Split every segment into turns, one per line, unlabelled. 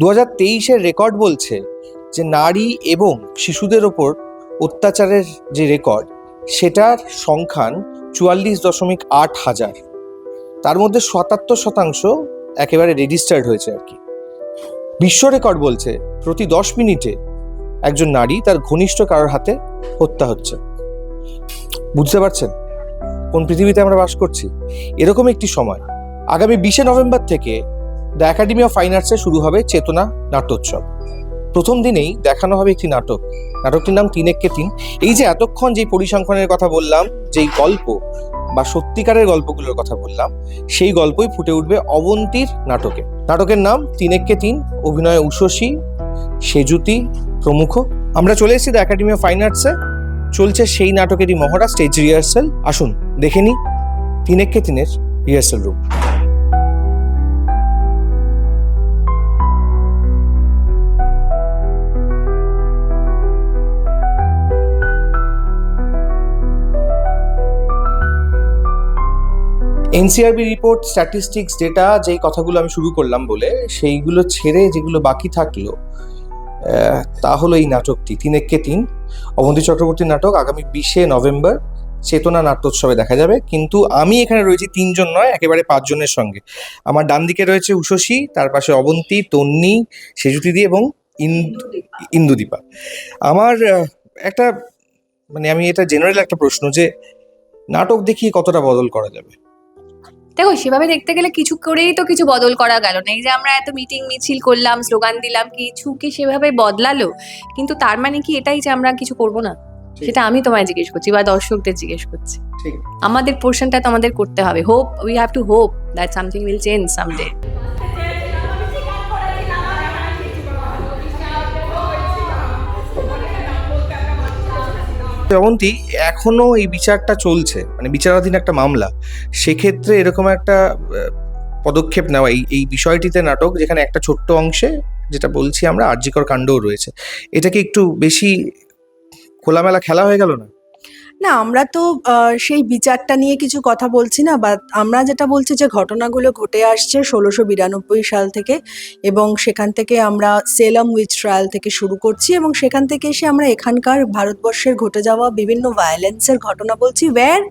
দু হাজার তেইশের রেকর্ড বলছে যে নারী এবং শিশুদের ওপর অত্যাচারের যে রেকর্ড, সেটার সংখ্যান চুয়াল্লিশ দশমিক আট হাজার। তার মধ্যে সাতাত্তর শতাংশ একেবারে রেজিস্টার্ড হয়েছে আর কি। বিশ্ব রেকর্ড বলছে প্রতি দশ মিনিটে একজন নারী তার ঘনিষ্ঠ কারোর হাতে হত্যা হচ্ছে। বুঝতে পারছেন? কোন পৃথিবীতে আমরা বাস করছি? এরকম একটি সময়। আগামী বিশে নভেম্বর থেকে দ্য একাডেমি অফ ফাইন আর্টসে শুরু হবে চেতনা নাট্যোৎসব। প্রথম দিনেই দেখানো হবে একটি নাটক। নাটকটির নাম তিনেককে তিন। এই যে এতক্ষণ যেই পরিসংখ্যানের কথা বললাম, যেই গল্প বা সত্যিকারের গল্পগুলোর কথা বললাম, সেই গল্পই ফুটে উঠবে অবন্তীর নাটকে। নাটকের নাম তিনেককে তিন। অভিনয়ে উষসী সেজুতি প্রমুখ। আমরা চলে এসেছি দ্য একাডেমি অফ ফাইন আর্টসে। চলছে সেই নাটকেরই মহড়া, স্টেজ রিহার্সেল। আসুন, দেখে নিই তিনেককে তিনের rehearsal room NCRB report statistics data যেই কথাগুলো আমি শুরু করলাম বলে, সেইগুলো ছেড়ে যেগুলো বাকি থাকল তা হলো এই নাটকটি। তিনেককে তিন। অবন্তী চক্রবর্তীর নাটক আগামী বিশে নভেম্বর। চেতনা নাট্যোৎসবে দেখা যাবে। কিন্তু আমি এখানে রয়েছি তিনজন নয়, একেবারে পাঁচজনের সঙ্গে। আমার ডান দিকে রয়েছে উষসী, তার পাশে অবন্তী, তন্নি, সেজুতিদি এবং ইন- ইন্দুদীপা। আমার একটা মানে আমি এটা জেনারেল একটা প্রশ্ন যে, নাটক দেখিয়ে কতটা বদল করা যাবে?
দেখো সেভাবে দেখতে গেলে কিছু করেই তো কিছু বদল করা গেল না। এই যে আমরা এত মিটিং মিছিল করলাম স্লোগান দিলাম কিছু কি সেভাবে বদলালো? কিন্তু তার মানে কি এটাই যে আমরা কিছু করব না? সেটা আমি তোমায় জিজ্ঞেস করছি বা দর্শকদের জিজ্ঞেস করছি। আমাদের পোর্শনটা তো আমাদের করতে হবে। Hope we have to hope that something will change someday
Abanti এখনও এই বিচারটা চলছে মানে বিচারাধীন একটা মামলা, সেক্ষেত্রে এরকম একটা পদক্ষেপ নেওয়া, এই এই বিষয়টিতে নাটক, যেখানে একটা ছোট্ট অংশে যেটা বলছি আমরা আর্যিকর কাণ্ডও রয়েছে, এটাকে একটু বেশি খোলামেলা খেলা হয়ে গেল না?
না, আমরা তো সেই বিচারটা নিয়ে কিছু কথা বলছি না বা আমরা যেটা বলছি যে ঘটনাগুলো ঘটে আসছে ষোলোশো বিরানব্বই সাল থেকে এবং সেখান থেকে আমরা সেলাম উইচ ট্রায়াল থেকে শুরু করছি এবং সেখান থেকে এসে আমরা এখানকার ভারতবর্ষের ঘটে যাওয়া বিভিন্ন ভায়োলেন্সের ঘটনা বলছি where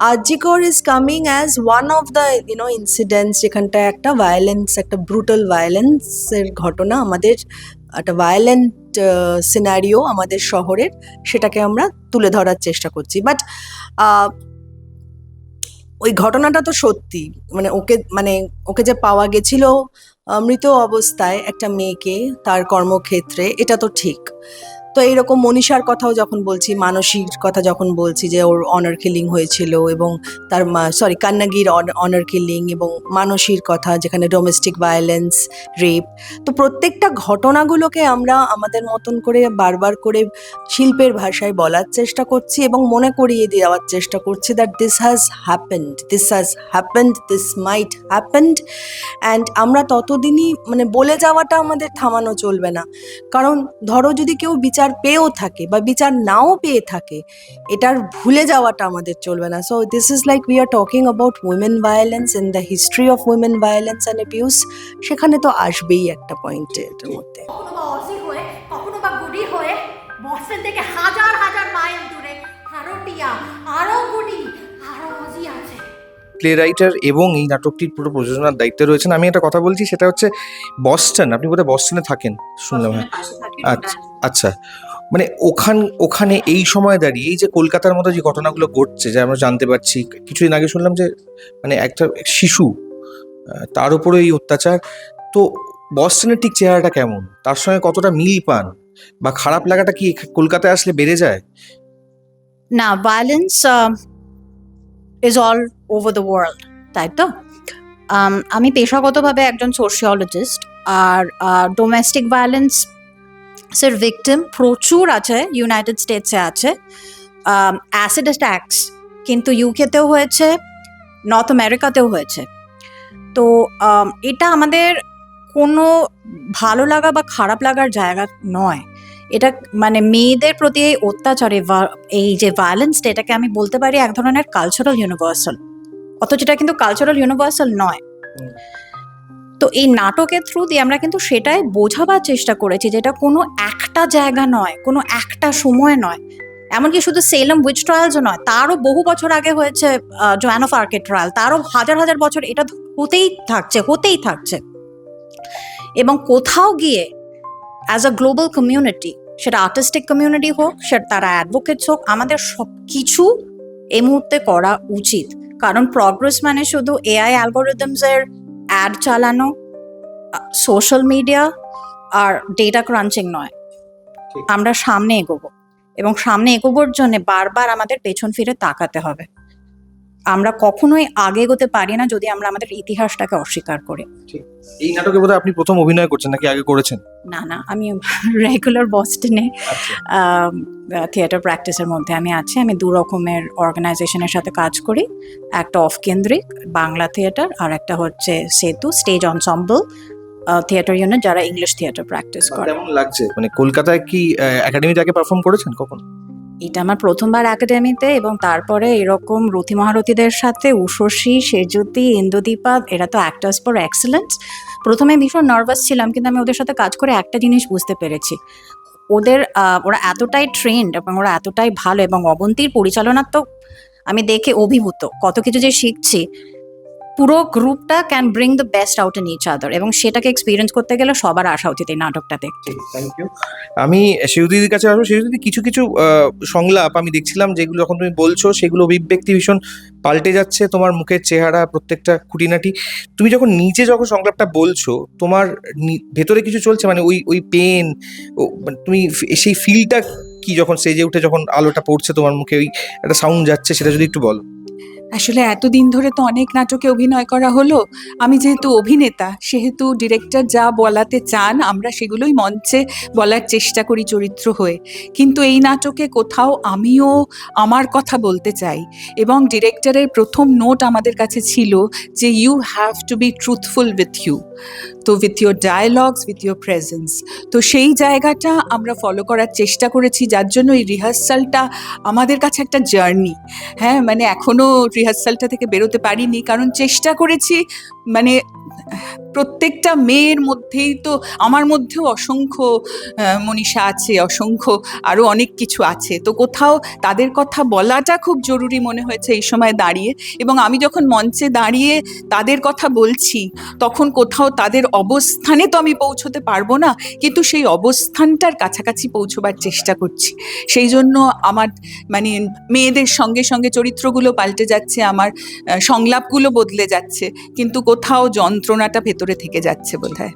R G Kar is coming as one of the you know incidents যেখানটায় একটা ভায়োলেন্স একটা ব্রুটাল ভায়োলেন্সের ঘটনা আমাদের, একটা ভায়োলেন্ট সিনারিও আমাদের শহরের, সেটাকে আমরা তুলে ধরার চেষ্টা করছি। বাট ওই ঘটনাটা তো সত্যি। মানে ওকে মানে ওকে যে পাওয়া গেছিল মৃত অবস্থায় একটা মেয়েকে তার কর্মক্ষেত্রে, এটা তো ঠিক। তো এইরকম মনীষার কথাও যখন বলছি, মানসীর কথা যখন বলছি যে ওর অনার কিলিং হয়েছিল এবং তার সরি কান্নাগির অনার কিলিং এবং মানসীর কথা যেখানে ডোমেস্টিক ভায়োলেন্স রেপ তো প্রত্যেকটা ঘটনাগুলোকে আমরা আমাদের মতন করে বারবার করে শিল্পের ভাষায় বলার চেষ্টা করছি এবং মনে করিয়ে দেওয়ার চেষ্টা করছি that this has happened this has happened this might happened and আমরা ততদিনই মানে বলে যাওয়াটা আমাদের থামানো চলবে না। কারণ ধরো যদি কেউ বিচার পেয়েও থাকে বা বিচার নাও পেয়ে থাকে এটার ভুলে যাওয়াটা আমাদের চলবে না। So this is like we are talking about women violence in the history of women violence and abuse সেখানে তো আসবেই একটা পয়েন্টে এটার মধ্যে।
কখনো বা অজি হয়ে কখনো বা গুডি হয়ে বস্টন থেকে হাজার হাজার মাইল দূরে আরও টিয়া আরও গুডি আরও অজি আছে।
প্লে রাইটার এবং এই নাটকটির পুরো প্রযোজনার দায়িত্বে রয়েছেন। আমি একটা কথা বলছি সেটা হচ্ছে বস্টন আপনি বোধহয় বস্টনে থাকেন? শুনলাম হ্যাঁ। আচ্ছা আচ্ছা। মানে ওখান ওখানে এই সময় দাঁড়িয়ে এই যে কলকাতার মতো যে ঘটনাগুলো ঘটছে যে আমরা জানতে পারছি কিছুদিন আগে শুনলাম যে মানে একটা শিশু তার উপরে এই অত্যাচার। তো বস্টনের ঠিক চেহারাটা কেমন? তার সঙ্গে কতটা মিল পান? বা খারাপ লাগাটা কি কলকাতায় আসলে বেড়ে যায়?
না violence is all over the world তাই তো? Um, আমি পেশাগতভাবে একজন সোশিওলজিস্ট আর ডোমেস্টিক ভায়োলেন্স সের ভিকটিম প্রচুর আছে ইউনাইটেড স্টেটসে আছে। অ্যাসিড অ্যাটাক্স কিন্তু ইউকেতেও হয়েছে নর্থ আমেরিকাতেও হয়েছে। তো um, এটা আমাদের কোনো ভালো লাগা বা খারাপ লাগার জায়গা নয়। এটা মানে মেয়েদের প্রতি এই অত্যাচারে এই যে ভায়োলেন্সটা এটাকে আমি বলতে পারি এক ধরনের কালচারাল ইউনিভার্সাল অথচ এটা কিন্তু কালচারাল ইউনিভার্সাল নয়। তো এই নাটকের থ্রু দিয়ে আমরা কিন্তু সেটাই বোঝাবার চেষ্টা করেছি যেটা কোনো একটা জায়গা নয়, কোনো একটা সময় নয়। এমনকি শুধু সেলম উইচ ট্রায়ালসও নয়, তারও বহু বছর আগে হয়েছে জোয়ান অফ আর্কেট ট্রায়াল তারও হাজার হাজার বছর, এটা হতেই থাকছে হতেই থাকছে। এবং কোথাও গিয়ে অ্যাজ আ গ্লোবাল কমিউনিটি সেটা আর্টিস্টিক কমিউনিটি হোক সেটা তারা অ্যাডভোকেটস হোক আমাদের সব কিছু এই মুহূর্তে করা উচিত। কারণ প্রগ্রেস মানে শুধু এআই অ্যালগোরিদমসের অ্যাড চালানো সোশ্যাল মিডিয়া আর ডেটা ক্রাঞ্চিং নয়। আমরা সামনে এগোবো এবং সামনে এগোবোর জন্য বারবার আমাদের পেছন ফিরে তাকাতে হবে। আমরা কখনোই আগে এগোতে পারি না যদি আমরা আমাদের ইতিহাসটাকে অস্বীকার করি।
এই নাটকে বোধহয় আপনি প্রথম অভিনয় করছেন নাকি আগে করেছেন?
না না আমি রেগুলার বস্টনে থিয়েটার প্র্যাকটিসের মধ্যে আমি আছি। আমি দু রকমের অর্গানাইজেশনের সাথে কাজ করি। একটা অফ কেন্দ্রিক বাংলা থিয়েটার আর একটা হচ্ছে Setu stage ensemble theatre unit যারা ইংলিশ থিয়েটার প্র্যাকটিস করে।
কেমন লাগছে? মানে কলকাতায় কি একাডেমিতে আগে পারফর্ম করেছেন কখন?
এটা আমার প্রথমবার একাডেমিতে এবং তারপরে এরকম রথি মহারথীদের সাথে উষসী সেজ্যোতি ইন্দুদীপা, এরা তো অ্যাক্টার্স ফর এক্সেলেন্স প্রথমে ভীষণ নার্ভাস ছিলাম কিন্তু আমি ওদের সাথে কাজ করে একটা জিনিস বুঝতে পেরেছি। ওদের ওরা এতটাই ট্রেন্ড এবং ওরা এতটাই ভালো এবং অবন্তীর পরিচালনা তো আমি দেখে অভিভূত। কত কিছু যে শিখছি পুরো গ্রুপটা can bring the best out in each other এবং সেটাকে এক্সপিরিয়েন্স করতে গেলে সবার আসা উচিত এই নাটকটাতে।
থ্যাংক ইউ আমি শিবদিদির কাছে আসব। শিবদিদি কিছু কিছু সংলাপ আমি দেখছিলাম যেগুলো যখন তুমি বলছো, সেগুলো অভিব্যক্তি ভীষণ পাল্টে যাচ্ছে তোমার মুখের চেহারা, প্রত্যেকটা খুঁটিনাটি। তুমি যখন নিজে যখন সংলাপটা বলছো, তোমার ভেতরে কিছু চলছে? মানে ওই ওই পেন তুমি সেই ফিলটা কি যখন সেজে উঠে যখন আলোটা পড়ছে তোমার মুখে, ওই একটা সাউন্ড যাচ্ছে, সেটা যদি একটু বলো।
আসলে এতদিন ধরে তো অনেক নাটকে অভিনয় করা হলো। আমি যেহেতু অভিনেতা, সেহেতু ডিরেক্টর যা বলাতে চান, আমরা সেগুলোই মঞ্চে বলার চেষ্টা করি চরিত্র হয়ে। কিন্তু এই নাটকে কোথাও আমিও আমার কথা বলতে চাই এবং ডিরেক্টরের প্রথম নোট আমাদের কাছে ছিল যে you have to be truthful with you তো with your dialogues with your presence তো সেই জায়গাটা আমরা ফলো করার চেষ্টা করেছি, যার জন্য এই রিহার্সালটা আমাদের কাছে একটা জার্নি হ্যাঁ মানে এখনও রিহার্সালটা থেকে বেরোতে পারিনি কারণ চেষ্টা করেছি মানে প্রত্যেকটা মেয়ের মধ্যেই তো, আমার মধ্যেও অসংখ্য মনীষা আছে, অসংখ্য আরও অনেক কিছু আছে। তো কোথাও তাদের কথা বলাটা খুব জরুরি মনে হয়েছে এই সময় দাঁড়িয়ে। এবং আমি যখন মঞ্চে দাঁড়িয়ে তাদের কথা বলছি, তখন কোথাও তাদের অবস্থানে তো আমি পৌঁছতে পারব না, কিন্তু সেই অবস্থানটার কাছাকাছি পৌঁছবার চেষ্টা করছি। সেই জন্য আমার মানে মেয়েদের সঙ্গে সঙ্গে চরিত্রগুলো পাল্টে যাচ্ছে, আমার সংলাপগুলো বদলে যাচ্ছে। কিন্তু কোথাও যন্ত্রণাটা ভেতরে থেকে যাচ্ছে বোধ হয়।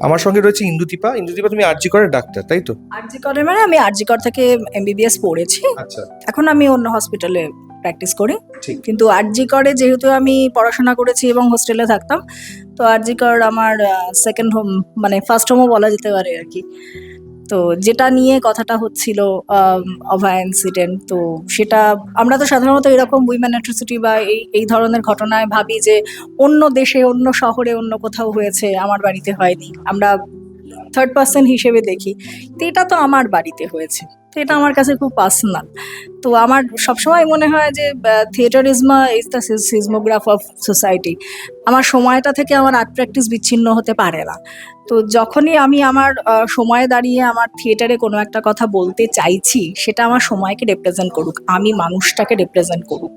আমার সঙ্গে রয়েছে ইন্দুদীপা ইন্দুদীপা তুমি আরজি করের ডাক্তার তাই তো?
আরজিকরে মানে আমি আরজি কর থেকে এমবিবিএস পড়েছি।
আচ্ছা।
এখন আমি অন্য হসপিটালে প্র্যাকটিস করি।
ঠিক।
কিন্তু আরজিকরে যেহেতু আমি পড়াশোনা করেছি এবং হোস্টেলে থাকতাম তো আরজি কর আমার সেকেন্ড হোম মানে ফার্স্ট হোমও বলা যেতে পারে আর কি। তো যেটা নিয়ে কথাটা হচ্ছিল অভয়া ইনসিডেন্ট তো সেটা আমরা তো সাধারণত এরকম উইমেন অ্যাট্রোসিটি বা এই এই ধরনের ঘটনায় ভাবি যে অন্য দেশে, অন্য শহরে, অন্য কোথাও হয়েছে, আমার বাড়িতে হয়নি। আমরা থার্ড পার্সন হিসেবে দেখি, তো এটা তো আমার বাড়িতে হয়েছে। তো এটা আমার কাছে খুব পার্সোনাল তো আমার সবসময় মনে হয় যে থিয়েটার ইজমা is the seismograph of society আমার সময়টা থেকে আমার আর্ট প্র্যাকটিস বিচ্ছিন্ন হতে পারে না। তো যখনই আমি আমার সময়ে দাঁড়িয়ে আমার থিয়েটারে কোনো একটা কথা বলতে চাইছি, সেটা আমার সময়কে রিপ্রেজেন্ট করুক, আমি মানুষটাকে রিপ্রেজেন্ট করুক।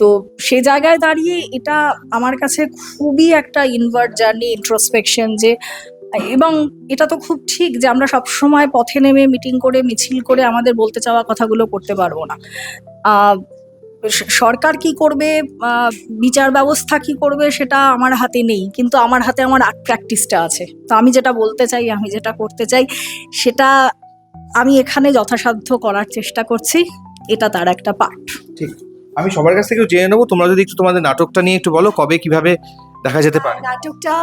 তো সে জায়গায় দাঁড়িয়ে এটা আমার কাছে খুবই একটা ইনভার্ট জার্নি ইন্ট্রোস্পেকশন যে এবং এটা তো খুব ঠিক যে আমরা সব সময় পথে নেমে মিটিং করে, মিছিল করে আমাদের বলতে চাওয়া কথাগুলো করতে পারব না। সরকার কি করবে বিচার ব্যবস্থা কি করবে সেটা আমার হাতে নেই। কিন্তু আমার হাতে আমার আর্ট প্র্যাকটিসটা আছে। তো আমি যেটা বলতে চাই, আমি যেটা করতে চাই, সেটা আমি এখানে যথাসাধ্য করার চেষ্টা করছি। এটা তার একটা পার্ট ঠিক।
আমি সবার কাছ থেকে জেনে নেব। তোমরা যদি একটু তোমাদের নাটকটা নিয়ে একটু বলো, কবে, কীভাবে দেখা যেতে পারে।
নাটকটা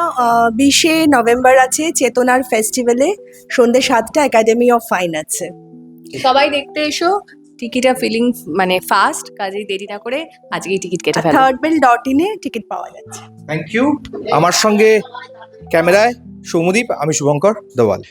বিশে নভেম্বর আছে চেতনার ফেস্টিভ্যালে। সন্ধে সাতটা একাডেমি অফ ফাইন আছে।
সবাই দেখতে এসো। টিকিটটা ফিলিং মানে ফাস্ট কাজেই দেরি না করে আজকেই টিকিট কেটে ফেলো।
থার্ড বেল ডট ইনে টিকিট পাওয়া যাচ্ছে।
থ্যাংক ইউ আমার সঙ্গে ক্যামেরায় সৌমদীপ আমি শুভঙ্কর দেওয়াল।